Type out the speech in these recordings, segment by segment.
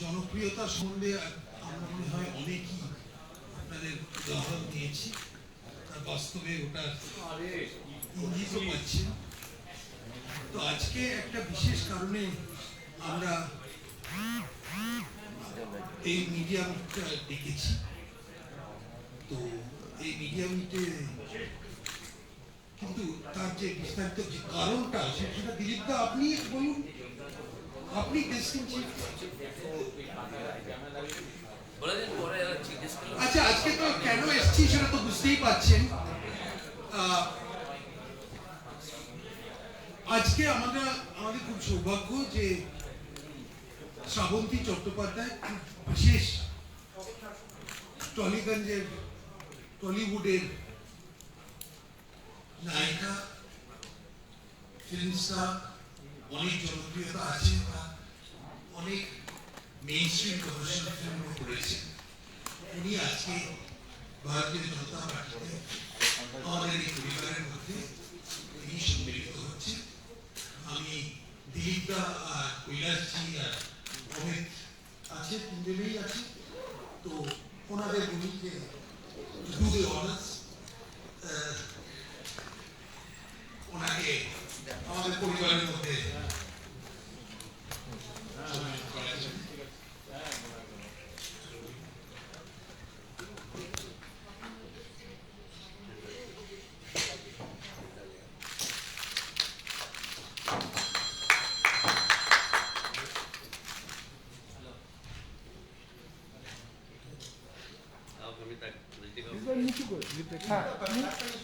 জনপ্রিয়তা সম্বন্ধে আমরা মনে হয় অনেকই আপনাদের উদাহরণ দিয়েছি। আর বাস্তবে ওটা ইঙ্গিতও পাচ্ছি তো আজকে একটা বিশেষ কারণে আমরা এই মিডিয়া মিটটা ডেকেছি। তো এই মিডিয়া মিটে কিন্তু তার যে বিস্তারিত যে কারণটা, সেটা দিলীপ দা আপনি বলুন। আপনি আচ্ছা আজকে তো কেন এসছি সেটা তো বুঝতেই পারছেন। আজকে আমাদের খুব সৌভাগ্য যে শ্রাবন্তী চট্টোপাধ্যায় খুব বিশেষ টলিগঞ্জের, টলিউডের নায়িকা অনেক জনপ্রিয়তা আছে তার অনেক মেইন স্ট্রিম কমার্শিয়াল ফিল্মও করেছেন উনি আজকে ভারতীয় জনতা পার্টিতে আমাদের এই পরিবারের মধ্যে তিনি সম্মিলিত হচ্ছে। আমি দিলীপ দা আর কৈলাসজি আর অমিত আছে, তিনজনেই আছে। তো ওনাদের বলি যে ডু দ্য অনার্স ওনাকে আমাদের পরিবারের মধ্যে সম্মিলিত করার জন্য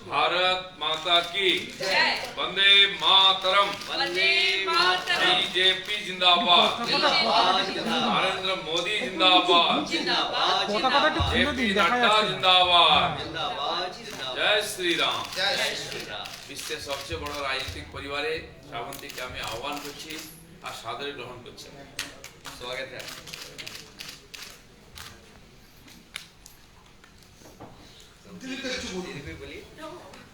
भारत माता की वंदे मातरम वंदे मातरम बीजेपी जिंदाबाद नरेंद्र मोदी जिंदाबाद जिंदाबाद পতাকাটা একটু খুলে जेपी দিন দেখা नड्डा যাচ্ছে जिंदाबाद जय श्री राम বিশ্বের সবচেয়ে বড় রাজনৈতিক পরিবারে শ্রাবন্তীকে আমি আহ্বান করছি আর সাদরে গ্রহণ করছি স্বাগত है দিলীপ দা একটু বলুন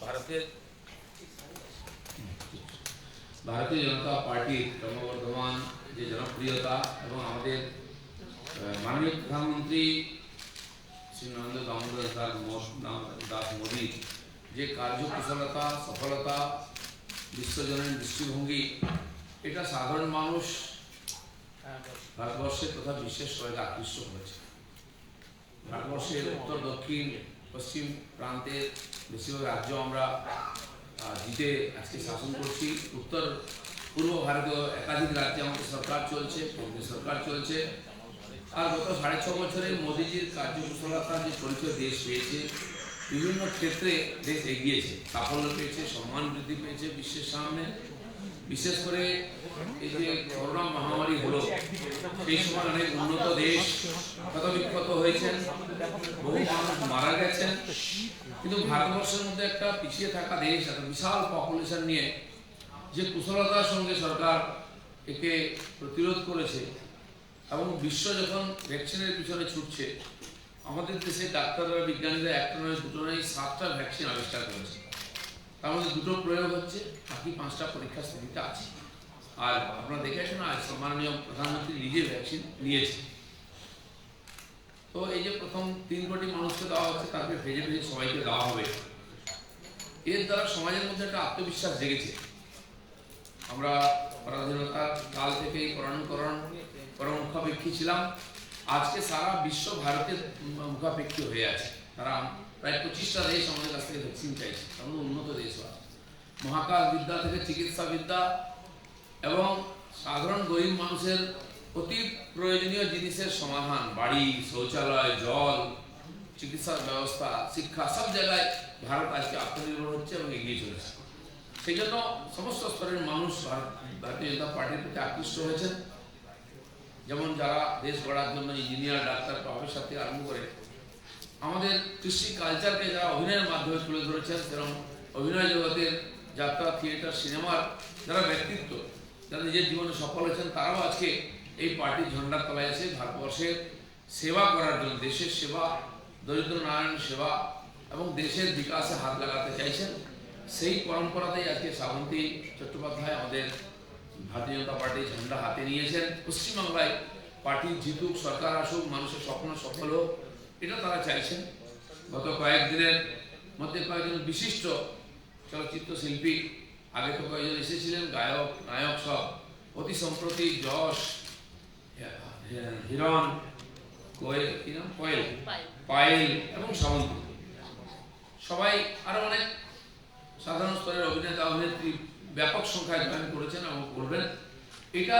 ভারতের ভারতীয় জনতা পার্টির ক্রমবর্ধমান যে জনপ্রিয়তা এবং আমাদের আহ, মাননীয় প্রধানমন্ত্রী শ্রী নরেন্দ্র দামোদর দাস মো- দাম- দাস মোদীর যে কার্যকুশলতা সফলতা বিশ্বজনের দৃষ্টিভঙ্গি এটা সাধারণ মানুষ ভারতবর্ষের তথা বিশ্বের সবাইকে আকৃষ্ট করেছে ভারতবর্ষের উত্তর, দক্ষিণ, পশ্চিম প্রান্তের বেশিরভাগ রাজ্য আমরা জিতে আজকে শাসন করছি। উত্তর, পূর্ব ভারতীয় একাধিক রাজ্যে আমাদের সরকার চলছে, কংগ্রেস সরকার চলছে। আর গত সাড়ে ছ বছরে মোদীজির কার্যকুশলতার যে পরিচয় দেশ পেয়েছে, বিভিন্ন ক্ষেত্রে দেশ এগিয়েছে। সাফল্য পেয়েছে, সম্মান বৃদ্ধি পেয়েছে বিশ্বের সামনে। বিশেষ করে এই যে করোনা মহামারী হলো, সেই সময় অনেক উন্নত দেশ ক্ষতবিক্ষত হয়েছেন, বহু মানুষ মারা গেছেন। কিন্তু ভারতবর্ষের মধ্যে একটা পিছিয়ে থাকা দেশ, একটা বিশাল পপুলেশন নিয়ে যে কুশলতার সঙ্গে সরকার একে প্রতিরোধ করেছে এবং বিশ্ব যখন ভ্যাকসিনের পিছনে ছুটছে, আমাদের দেশে ডাক্তাররা, বিজ্ঞানীরা, একটা নয়, দুটো নয়, সাতটা ভ্যাকসিন আবিষ্কার করেছে। তার মধ্যে দুটো প্রয়োগ হচ্ছে, বাকি পাঁচটা পরীক্ষা স্থগিত আছে। আর আপনারা দেখেছেন আজ সম্মাননীয় প্রধানমন্ত্রী নিজে ভ্যাকসিন নিয়েছে তো এই যে প্রথম তিন কোটি মানুষকে দেওয়া হচ্ছে, তাকে ভেজে ভেজে সবাইকে দেওয়া হবে। এর দ্বারা সমাজের মধ্যে একটা আত্মবিশ্বাস জেগেছে। আমরা পরাধীনতার কাল থেকেই পরাণকরণ পরমুখাপেক্ষী ছিলাম। আজকে সারা বিশ্ব ভারতের মুখাপেক্ষী হয়ে আছে। তারা প্রায় পঁচিশটা দেশ আমাদের কাছ থেকে ভ্যাকসিন চাইছে। আমাদের উন্নত দেশ হয় মহাকাশ বিদ্যা থেকে চিকিৎসা বিদ্যা এবং সাধারণ গরিব মানুষের অতি প্রয়োজনীয় জিনিসের সমাধান, বাড়ি, শৌচালয়, জল চিকিৎসার ব্যবস্থা, শিক্ষা, সব জায়গায় ভারত আজকে আত্মনির্ভর হচ্ছে এবং এগিয়ে চলেছে। সেই জন্য সমস্ত স্তরের মানুষ ভারতীয় জনতা পার্টির প্রতি আকৃষ্ট হয়েছেন। যেমন যারা দেশ গড়ার জন্য ইঞ্জিনিয়ার ডাক্তার, প্রফেসর থেকে আরম্ভ করে আমাদের কৃষি কালচারকে যারা অভিনয়ের মাধ্যমে তুলে ধরেছেন সেরকম অভিনয় জগতের যাত্রা থিয়েটার সিনেমার যারা ব্যক্তিত্ব, যারা নিজের জীবনে সফল হয়েছেন, তারাও আজকে এই পার্টির ঝন্ডার তলায় এসে ভারতবর্ষের সেবা করার জন্য, দেশের সেবা, দরিদ্র নারায়ণ সেবা এবং দেশের বিকাশে হাত লাগাতে চাইছেন, সেই পরম্পরাতেই আজকে শ্রাবন্তী চট্টোপাধ্যায় আমাদের ভারতীয় জনতা পার্টি ঝান্ডা হাতে নিয়েছেন। পশ্চিমবাংলায় পার্টি জিতুক, সরকার আসুক, মানুষের স্বপ্ন সফল হোক এটা তারা চাইছেন। গত কয়েকদিনের মধ্যে কয়েকজন বিশিষ্ট চলচ্চিত্র শিল্পী আগে তো কয়েকজন এসেছিলেন, গায়ক, নায়ক সব। অতি সম্প্রতি যশ, হিরণ, কোয়েল, কি নাম? কোয়েল। পায়েল এবং সামন্ত। সবাই আরও অনেক সাধারণ স্তরের অভিনেতা, অভিনেত্রী ব্যাপক সংখ্যায় জয়েন করেছেন এবং করবেন। এটা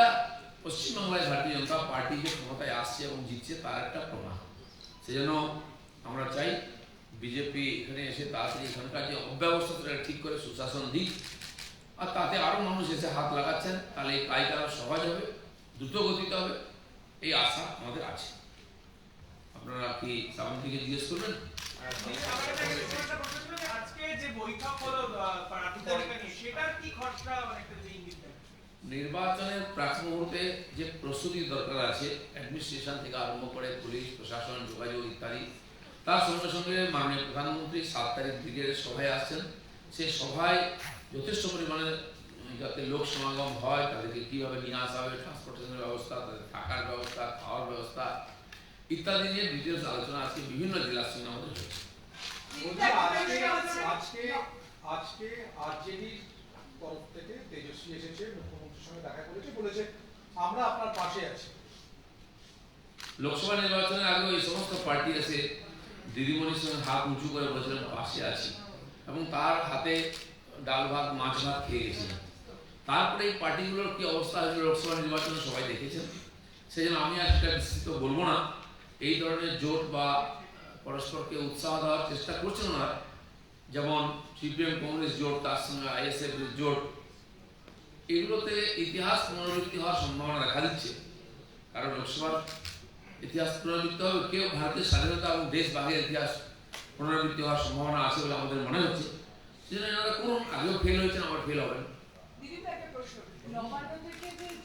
পশ্চিমবাংলায় ভারতীয় জনতা পার্টি যে ক্ষমতায় আসছে এবং জিতছে তার একটা প্রমাণ। সেজন্য আমরা চাই বিজেপি এখানে এসে তাড়াতাড়ি এখানকার যে অব্যবস্থা সেটা ঠিক করে সুশাসন দিক। আর তাতে আরও মানুষ এসে হাত লাগাচ্ছেন, তাহলে এই কাজ আরও সহজ হবে, দ্রুত গতিতে হবে, এই আশা আমাদের আছে। আপনারা কি সামনে থেকে জিজ্ঞেস করবেন আজকে যে বৈঠক হলো আহ, প্রার্থী তালিকা নিয়ে সেটার কি খসড়া মানে একটা যদি ইঙ্গিত দেন? নির্বাচনের প্রাক মুহূর্তে যে প্রস্তুতির দরকার আছে অ্যাডমিনিস্ট্রেশন থেকে আরম্ভ করে পুলিশ, প্রশাসন, যোগাযোগ ইত্যাদি, তার সঙ্গে সঙ্গে মাননীয় প্রধানমন্ত্রী সাত তারিখ ব্রিগেডের সভায় আসছেন। সেই সভায় যথেষ্ট পরিমাণে যাতে লোক সমাগম হয়, তাদেরকে কীভাবে নিয়ে আসা হবে ট্রান্সপোর্টেশনের ব্যবস্থা, তাদের থাকার ব্যবস্থা, খাওয়ার ব্যবস্থা ইত্যাদি নিয়ে ডিটেলস আলোচনা আজকে বিভিন্ন জেলার সঙ্গে আমাদের হয়েছে। আজকে আজকে আরজেডির তরফ থেকে তেজস্বী এসেছে সঙ্গে দেখা করেছে বলেছে? আমরা আপনার পাশে আছি। লোকসভা নির্বাচনের আগে এই সমস্ত পার্টি এসে দিদিমণির সঙ্গে হাত উঁচু করে বলেছিলেন, পাশে আছি। এবং তার হাতে ডাল ভাত, মাছ ভাত খেয়ে গেছিলেন। তারপরে এই পার্টিগুলোর কি অবস্থা হয়েছিল লোকসভা নির্বাচনে সবাই দেখেছেন? সেই জন্য আমি আর সেটা বিস্তৃত বলব না। এই ধরনের জোট বা পরস্পরকে উৎসাহ দেওয়ার চেষ্টা করছেন ওনারা। যেমন সিপিএম কংগ্রেস জোট, তার সঙ্গে আইএসএফ জোট এগুলোতে ইতিহাস পুনরাবৃত্তি হওয়ার সম্ভাবনা দেখা দিচ্ছে। কারণ লোকসভার ইতিহাস পুনরাবৃত্তি হবে, কেউ ভারতের স্বাধীনতা এবং দেশভাগের ইতিহাস পুনরাবৃত্তি হওয়ার সম্ভাবনা আছে বলে আমাদের মনে হচ্ছে। সেজন্য এনারা আগেও ফেল হয়েছেন, আবার ফেল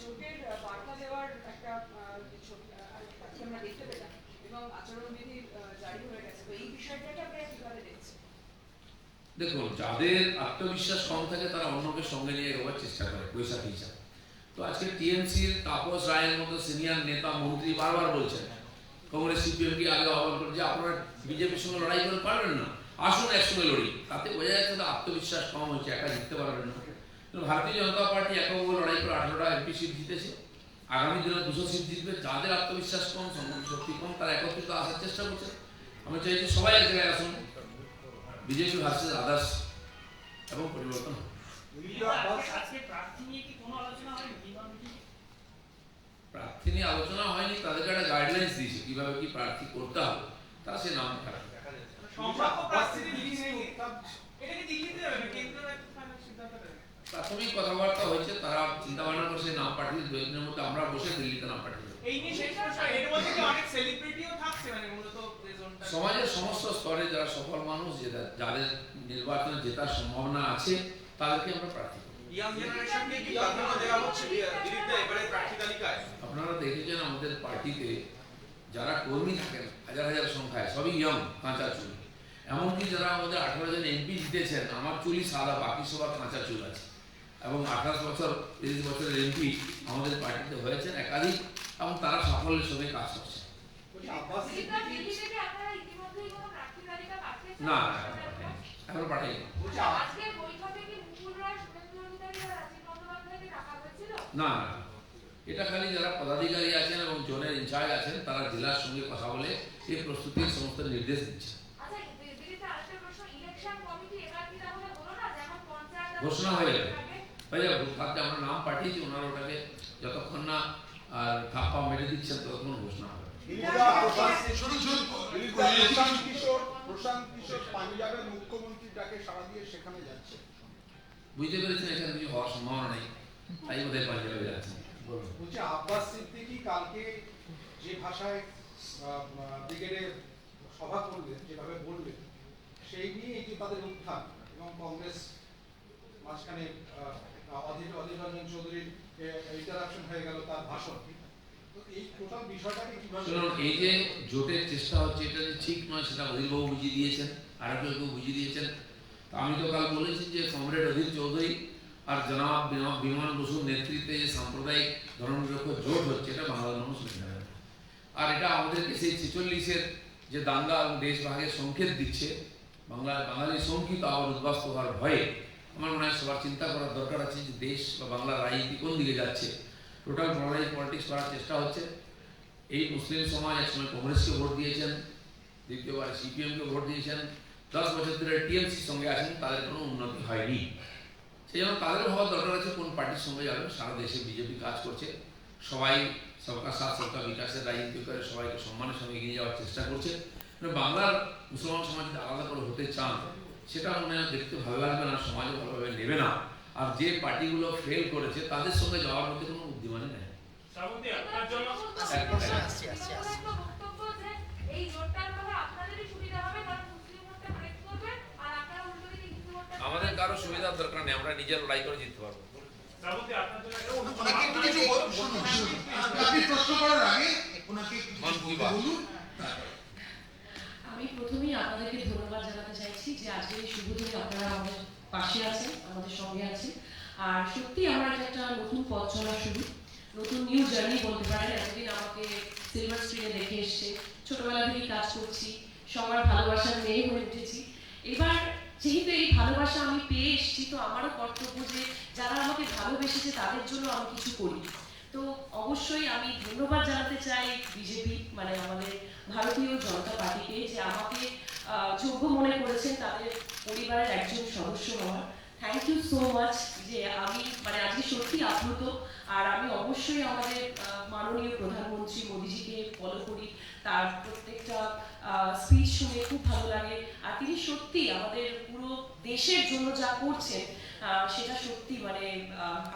জোটের বার্তা দেওয়ার একটা আমরা আচরণবিধি জারি হয়ে গেছে তো এই বিষয়টাকে আপনারা কীভাবে দেখছেন দেখুন, যাদের আত্মবিশ্বাস কম থাকে, তারা অন্যকে সঙ্গে নিয়ে এগোবার চেষ্টা করে, পয়সা হিসাব তো আজকে টিএমসির তাপস রায়ের মতো সিনিয়র নেতা, মন্ত্রী বারবার বলছেন, কংগ্রেস, সিপিএম কি আগে আহ্বান করে যে, আপনারা বিজেপির সঙ্গে লড়াই করে পারবেন না? আসুন একসঙ্গে লড়ি। তাতে বোঝা যাচ্ছে যে, আত্মবিশ্বাস কম হচ্ছে একা জিততে পারবেন না। ভারতীয় জনতা পার্টি এককভাবে লড়াই করে আঠারোটা এমপি সিট জিতেছে। আগামী দিনে দুশো সিট জিতবে। যাদের আত্মবিশ্বাস কম সম্মান শক্তি কম, তারা একত্রিত আসার চেষ্টা করছে। আমি চাইছি সবাই এক জায়গায় আসুন। বিজেপি ভার্সেস আদার্স এবং পরিবর্তন প্রার্থী নিয়ে আলোচনা হয়নি? তাদেরকে একটা গাইডলাইন্স দিয়েছে কীভাবে কি প্রার্থী করতে হবে তারা সে নাম লিস্ট থেকে? প্রাথমিক কথাবার্তা হয়েছে তারা চিন্তা ভাবনা করে সেই নাম পাঠিয়ে দু একদিনের মধ্যে আমরা বসে দিল্লিতে নাম পাঠিয়ে দেবো এই নিয়ে শেষ প্রশ্ন এর মধ্যে কি অনেক সেলিব্রিটিও থাকছে? মানে মূলত সমাজের সমস্ত স্তরে যারা সফল মানুষ যেটা- যাদের নির্বাচনে জেতার সম্ভাবনা আছে তাদেরকে আমরা প্রার্থী আপনারা দেখেছেন আমাদের পার্টিতে যারা কর্মী থাকেন হাজার হাজার সংখ্যায় সবই ইয়ং কাঁচা চুল। এমনকি যারা আমাদের আঠারো জন এমপি জিতেছেন আমার চুলই সাদা বাকি সবার কাঁচা চুল আছে। এবং আঠাশ বছর তিরিশ বছরের এমপি আমাদের পার্টিতে হয়েছেন একাধিক। এবং তারা সাফল্যের সঙ্গে কাজ করছে? না এখনও হয়েছিল? না। এটা খালি যারা পদাধিকারী আছেন এবং জোনের ইনচার্জ আছেন, তারা জেলার সঙ্গে কথা বলে এই প্রস্তুতির সমস্ত নির্দেশ দিচ্ছে ঘোষণা হয়ে? হয়ে যাবে আমরা নাম পাঠিয়েছি, ওনারা ওটাকে যতক্ষণ না আর ধাপ্পা মেরে দিচ্ছেন ততক্ষণ ঘোষণা হবে। বুঝতে পেরেছেন এখানে কিছু হওয়ার সম্ভাবনা নেই তাই বোধহয় পাঞ্জাবে যাচ্ছেন বলছি আব্বাস সিদ্দিকী কালকে যে ভাষায় ব্রিগেডে সভা করলেন যেভাবে বললেন সেই নিয়ে তাদের উত্থান এবং কংগ্রেস মাঝখানে অধীর অধীর রঞ্জন চৌধুরীর এই যে জোটের চেষ্টা হচ্ছে, এটা যে ঠিক নয়, সেটা অধীরবাবু বুঝিয়ে দিয়েছেন আর কেউ বুঝিয়ে দিয়েছেন। আমি তো কাল বলেছি যে কমরেড অধীর চৌধুরী আর জনাব বিমা- বিমান বসুর নেতৃত্বে যে সাম্প্রদায়িক ধর্মনিরপেক্ষ জোট হচ্ছে, এটা বাংলার মানুষ মেনে আর এটা আমাদেরকে সেই ছেচল্লিশের যে দাঙ্গা এবং দেশ ভাগের সংকেত দিচ্ছে বাংলা বাঙালি শঙ্কিত আবার উদ্বাস্ত হওয়ার ভয়ে আমার মনে হয় সবার চিন্তা করার দরকার আছে যে দেশ বা বাংলার রাজনীতি কোন দিকে যাচ্ছে। টোটাল মডারাইজ পলিটিক্স করার চেষ্টা হচ্ছে। এই মুসলিম সমাজ একসময় কংগ্রেসকে ভোট দিয়েছেন, দ্বিতীয়বার সিপিএমকে ভোট দিয়েছেন। দশ বছর ধরে টিএমসির সঙ্গে আছেন, তাদের কোনো উন্নতি হয়নি। সেই জন্য তাদের হওয়ার দরকার আছে কোন পার্টির সঙ্গে যাবেন সারা দেশে বিজেপি কাজ করছে। সবাই সবকা সাথ সবকা বিকাশের রাজনীতি করে সবাইকে সম্মানের সঙ্গে এগিয়ে যাওয়ার চেষ্টা করছে। মানে বাংলার মুসলমান সমাজ আলাদা করে হতে চান সেটা মনে হয় দেখতে ভালো লাগবে না সমাজও ভালোভাবে নেবে না। আর যে পার্টিগুলো ফেল করেছে তাদের সঙ্গে যাওয়ার মধ্যে কোনো বুদ্ধিমানি নেই। উল্টো দিকে হিন্দু ভোটটা আমাদের কারও সুবিধার দরকার নেই আমরা নিজের লড়াই করে জিততে পারব। প্রশ্ন করার আগে ওনাকে? বলুন। আমি প্রথমেই আপনাদেরকে ধন্যবাদ জানাতে চাইছি যে আজকে এই শুভ দিনে আপনারা আমাদের পাশে আছেন, আমাদের সঙ্গে আছেন। আর সত্যি আমার একটা নতুন পথ চলা শুরু, নতুন নিউ জার্নি বলতে পারেন। এতদিন আমাকে সিলভার স্ক্রিনে দেখে এসছে, ছোটবেলা থেকেই কাজ করছি, সবার ভালোবাসার মেয়ে হয়ে উঠেছি। এবার যেহেতু এই ভালোবাসা আমি পেয়ে এসেছি, তো আমারও কর্তব্য যে যারা আমাকে ভালোবেসেছে তাদের জন্য আমি কিছু করি। তো অবশ্যই আমি ধন্যবাদ জানাতে চাই বিজেপি মানে আমাদের ভারতীয় জনতা পার্টিকে যে আমাকে যোগ্য মনে করেছেন তাদের পরিবারের একজন সদস্য হওয়ার। থ্যাংক ইউ সো মাচ যে আমি মানে আজকে সত্যি আপ্লুত। আর আমি অবশ্যই আমাদের মাননীয় প্রধানমন্ত্রী মোদিজিকে ফলো করি। তার প্রত্যেকটা স্পিচ শুনে খুব ভালো লাগে। আর তিনি সত্যি আমাদের পুরো দেশের জন্য যা করছেন সেটা সত্যি মানে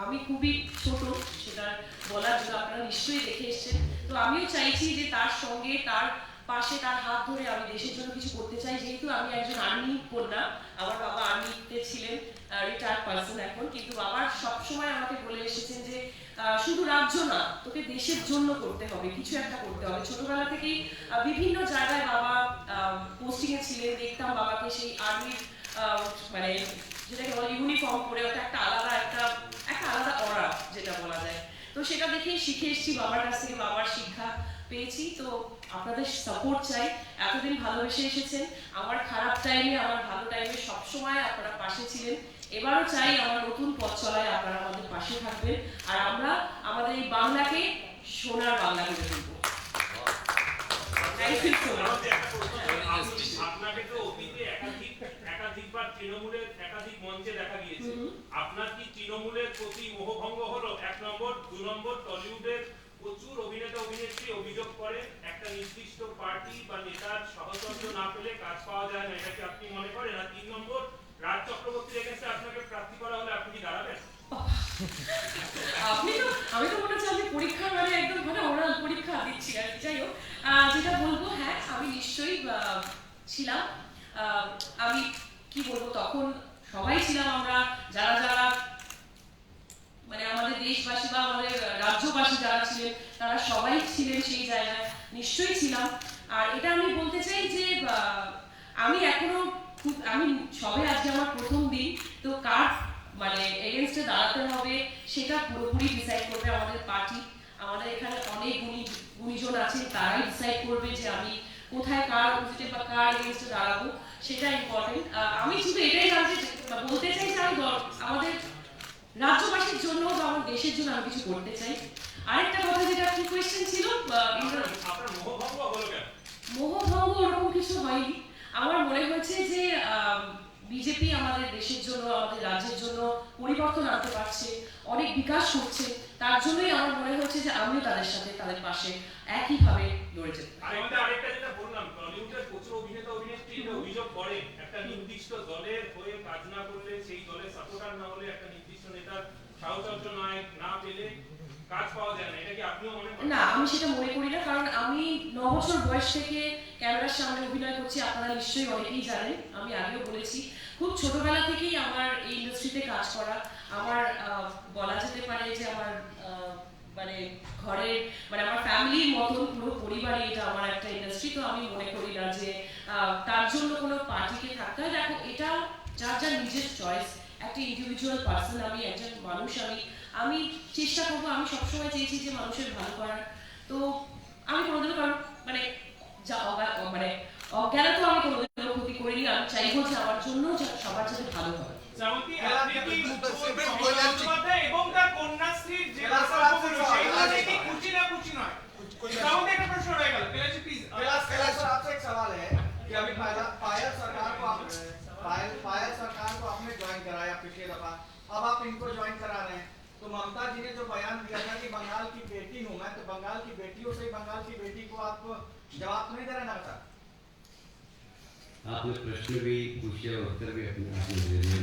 আমি খুবই ছোট, সেটা বলার জন্য আপনারা নিশ্চয়ই দেখে এসছেন। তো আমিও চাইছি যে তার সঙ্গে তার পাশে তার হাত ধরে আমি দেশের জন্য কিছু করতে চাই, যেহেতু আমি একজন আর্মি কন্যা, আমার বাবা আর্মিতে ছিলেন রিটায়ার্ড পার্সন এখন, কিন্তু বাবা সবসময় আমাকে বলে এসেছেন যে শুধু রাজ্য না, তোকে দেশের জন্য করতে হবে, কিছু একটা করতে হবে। ছোটবেলা থেকেই বিভিন্ন জায়গায় বাবা পোস্টিং এ ছিলেন, দেখতাম বাবাকে সেই আর্মির মানে যেটাকে বলে ইউনিফর্ম পরে, ওটা একটা আলাদা একটা একটা আলাদা অরা যেটা বলা যায়। তো সেটা দেখেই শিখে এসেছি বাবার কাছ থেকে, বাবার শিক্ষা। পেয়েছি। তো আপনাদের সাপোর্ট চাই। এতদিন ভালোবেসে এসেছেন। আমার খারাপ টাইমে আমার ভালো টাইমে সবসময় আপনারা পাশে ছিলেন। এবারও চাই আমার নতুন পথ চলায় আপনারা আমাদের পাশে থাকবেন। আর আমরা আমাদের এই বাংলাকে সোনার বাংলা করে তুলবো। Thank you so much Srabanti, একটা প্রশ্ন করব। আপনি- আপনাকে তো অতীতে একাধিক একাধিকবার তৃণমূলের একাধিক মঞ্চে দেখা গিয়েছে। আপনার কি তৃণমূলের প্রতি মোহভঙ্গ হলো? এক নম্বর দু নম্বর টলিউডের প্রচুর অভিনেতা অভিনেত্রী অভিযোগ করে একটা নির্দিষ্ট পার্টি বা নেতার সহচর্য না পেলে কাজ পাওয়া যায় না। এটা কি আপনি মনে করেন? আর তিন নম্বর, রাজ চক্রবর্তীর এগেন্সে আপনাকে প্রার্থী করা হলে আপনি কি দাঁড়াবেন? আপনি তো, আমি তো মনে হচ্ছে আপনি পরীক্ষা মানে একদম মানে ওরাল পরীক্ষা দিচ্ছি আর যাই হোক যেটা বলব হ্যাঁ আমি নিশ্চয়ই ছিলাম। আমি কি বলব, তখন সবাই ছিলাম আমরা, যারা যারা মানে আমাদের দেশবাসী বা আমাদের রাজ্যবাসী যারা ছিলেন, তারা সবাই ছিলেন সেই জায়গায়। নিশ্চয়ই ছিলাম। আর এটা আমি বলতে চাই যে আমি এখনও খুব, আমি সবে আজকে আমার প্রথম দিন, তো কার মানে এগেনস্টে দাঁড়াতে হবে, সেটা পুরোপুরি ডিসাইড করবে আমাদের পার্টি। আমাদের এখানে অনেক গুণী, গুণীজন আছে তারাই ডিসাইড করবে যে আমি কোথায় কার অপোজিটে বা কার এগেনস্টে দাঁড়াবো, সেটা ইম্পর্টেন্ট আমি শুধু এটাই জানতে বলতে চাই যে আমি আমাদের রাজ্যবাসীর জন্য বা আমার দেশের জন্য আমি কিছু করতে চাই। আরেকটা কথা যেটা কি কোয়েশ্চেন ছিল আপনার আপনার মোহভঙ্গ ওরকম কিছু হয়নি। আমার মনে হয়েছে যে বিজেপি আমাদের দেশের জন্য আমাদের রাজ্যের জন্য পরিবর্তন আনতে পারছে অনেক বিকাশ হচ্ছে তার জন্যই আমার মনে হচ্ছে যে আমিও তাদের সাথে তাদের পাশে একইভাবে লড়ে যেতে পারি। আরেকটা যেটা বললাম টলিউডের প্রচুর অভিনেতা অভিনেত্রী অভিযোগ করে একটা নির্দিষ্ট দলের হয়ে কাজ না করলে সেই দলের সাপোর্টার না হলে একটা নির্দিষ্ট নেতার সাহচর্য নয় না আমি সেটা মনে করি না, কারণ আমি ন বছর বয়স থেকে ক্যামেরার সামনে অভিনয় করছি, আপনারা নিশ্চয়ই অনেকেই জানেন, আমি আগেও বলেছি। খুব ছোটবেলা থেকেই আমার এই ইন্ডাস্ট্রিতে কাজ করা, আমার বলা যেতে পারে যে আমার মানে ঘরের মানে আমার ফ্যামিলির মতন পুরো পরিবারই এটা আমার একটা ইন্ডাস্ট্রি, তো আমি মনে করি না যে তার জন্য কোনো পার্টিকে থাকতে হয়। দেখো, এটা যার যার নিজের চয়েস একটা ইন্ডিভিজুয়াল পার্সন আমি একজন মানুষ আমি আমি চেষ্টা করবো আমি সবসময় চেয়েছি যে মানুষের ভালো করার তো আমি কোনোদিনও কারণ মানে যা অগা- মানে অজ্ঞানে তো আমি কোনোদিনও ক্ষতি করিনি আমি চাইবো যে আমার জন্য যা- সবার যাতে ভালো হয় শ্রাবন্তী খেলা আপনি কি দেখতে মুখ্যমন্ত্রী কৈলাসজি। বন্দ্যোপাধ্যায় এবং তার কন্যাশ্রীর যে कैलाश প্রকল্পগুলো सर, সেইগুলো कैलाश দেখে सर। খুশি না খুশি নয় कोई শ্রাবন্তী একটা প্রশ্ন রয়ে গেল কৈলাসজি প্লিজ कैलाश कैलाश सर आपसे एक सवाल है कि अभी पायल पायल सरकार को आप पायल पायल सरकार को आपने ज्वाइन कराया पिछले दफ़ा। अब आप इनको ज्वाइन करा रहे हैं। तो ममता जी ने जो बयान दिया था कि बंगाल की बेटी हूँ मैं तो बंगाल की बेटियों से बंगाल की बेटी को आप जवाब तो नहीं दे रहे ना आपने प्रश्न भी पूछे और उत्तर भी अपने आप में दे दिए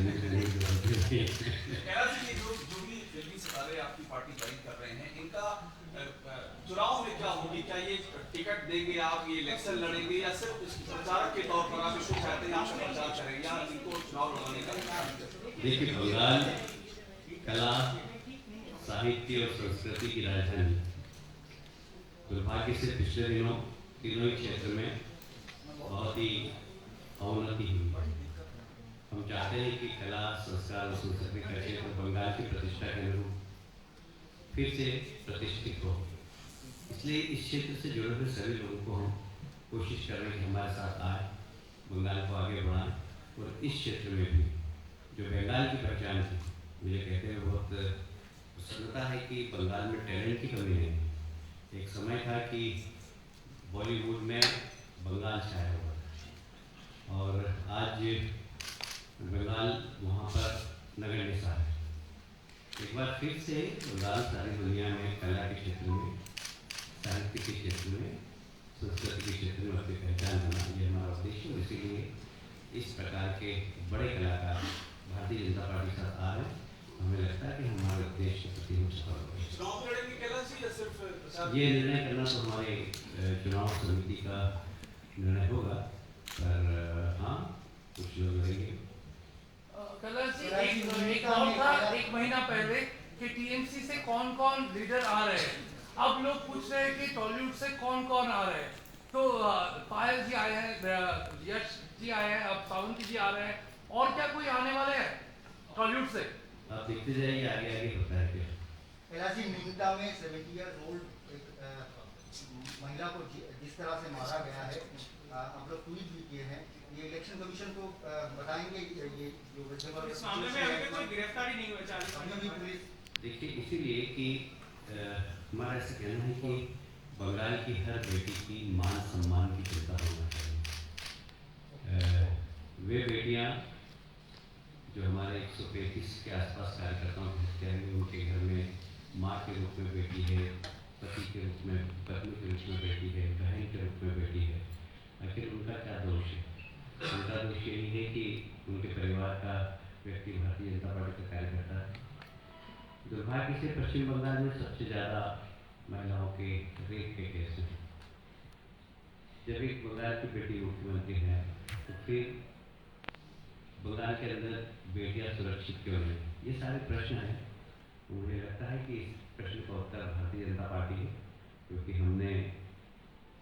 आपकी पार्टी ज्वाइन कर रहे हैं चुनाव में क्या होगी क्या ये टिकट देंगे आप, ये इलेक्शन लड़ेंगे या सिर्फ़ इस प्रचारक के तौर पर आप इसको चाहते हैं, आप प्रचार करेंगे या इनको चुनाव लड़ाने का? देखिए बंगाल कला, साहित्य और संस्कृति की राजधानी। दुर्भाग्य से पिछले दिनों तीनों ही क्षेत्र में बहुत ही अवनति हुई। हम चाहते हैं कि कला, संस्कार और संस्कृति का क्षेत्र बंगाल की प्रतिष्ठा के अनुरूप फिर से प्रतिष्ठित हो। इसलिए इस क्षेत्र से जुड़े हुए सभी लोगों को हम कोशिश कर रहे हैं कि हमारे साथ आए, बंगाल को आगे बढ़ाएँ और इस क्षेत्र में भी जो बंगाल की पहचान थी मुझे कहते हुए बहुत प्रसन्नता है कि बंगाल में टैलेंट की कमी नहीं है। एक समय था कि बॉलीवुड में बंगाल छाया हुआ था और आज बंगाल वहाँ पर नगर निशा है। एक बार फिर से बंगाल सारी दुनिया में कला के क्षेत्र में साहित्य के क्षेत्र में संस्कृति के क्षेत्र में अपनी पहचान बनाना ये हमारा उद्देश्य और इसीलिए इस प्रकार के बड़े कलाकार भारतीय जनता पार्टी के साथ आ रहे हैं। हमें लगता है कि हमारे उद्देश्य के प्रति हम सफल हो या सिर्फ़ प्रचार ये निर्णय करना तो हमारे चुनाव समिति का निर्णय होगा पर हाँ कुछ लोग रहेंगे। एक महीना पहले कि टीएमसी से कौन कौन लीडर आ रहे हैं? अब लोग पूछ रहे हैं कि टॉलीवुड से कौन कौन आ रहे हैं? तो पायल जी आए हैं यश जी आए हैं अब सावंती जी आ रहे हैं। और क्या कोई आने वाले हैं टॉलीवुड से? आप देखते जाइए आगे आगे होता है क्या? कैलाशी निंदा में सेवेंटी ईयर ओल्ड एक महिला को जिस तरह से मारा गया है हम लोग ट्वीट भी किए हैं। ये इलेक्शन कमीशन को बताएँगे ये जो इस मामले में अभी कोई गिरफ्तारी नहीं हुई चालीस देखिए इसीलिए कि हमारा ऐसा कहना है कि बंगाल की हर बेटी की मान सम्मान की चिंता होना चाहिए वे बेटियाँ जो हमारे एक सौ पैंतीस के आसपास कार्यकर्ताओं की हत्या हुई उनके घर में माँ के रूप में बेटी है, पति के रूप में, पत्नी के रूप में बेटी है, बहन के रूप में बेटी है। आखिर उनका क्या दोष है? उनका दोष यही है कि उनके परिवार का व्यक्ति भारतीय जनता पार्टी का कार्यकर्ता दुर्भाग्य से पश्चिम बंगाल में सबसे ज़्यादा महिलाओं के रेप के केस हैं। जब एक बंगाल की बेटी मुख्यमंत्री है तो फिर बंगाल के अंदर बेटियाँ सुरक्षित क्यों नहीं ये सारे प्रश्न हैं। मुझे लगता है कि इस प्रश्न का उत्तर भारतीय जनता पार्टी है, क्योंकि हमने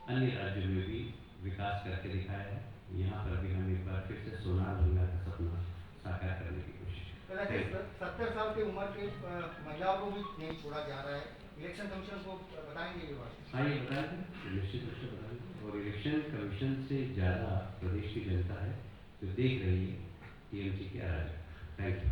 अन्य राज्यों में भी विकास करके दिखाया है। यहाँ पर भी हम एक बार फिर से सोनार बंगाल का सपना साकार करने की सत्तर साल की उम्र के महिलाओं को भी नहीं छोड़ा जा रहा है। इलेक्शन कमीशन को बताएँगे ये बात। हाँ ये बताएँगे निश्चित रूप से बताएँगे और इलेक्शन कमीशन से ज़्यादा प्रदेश की जनता है जो देख रही है टीएमसी क्या है थैंक यू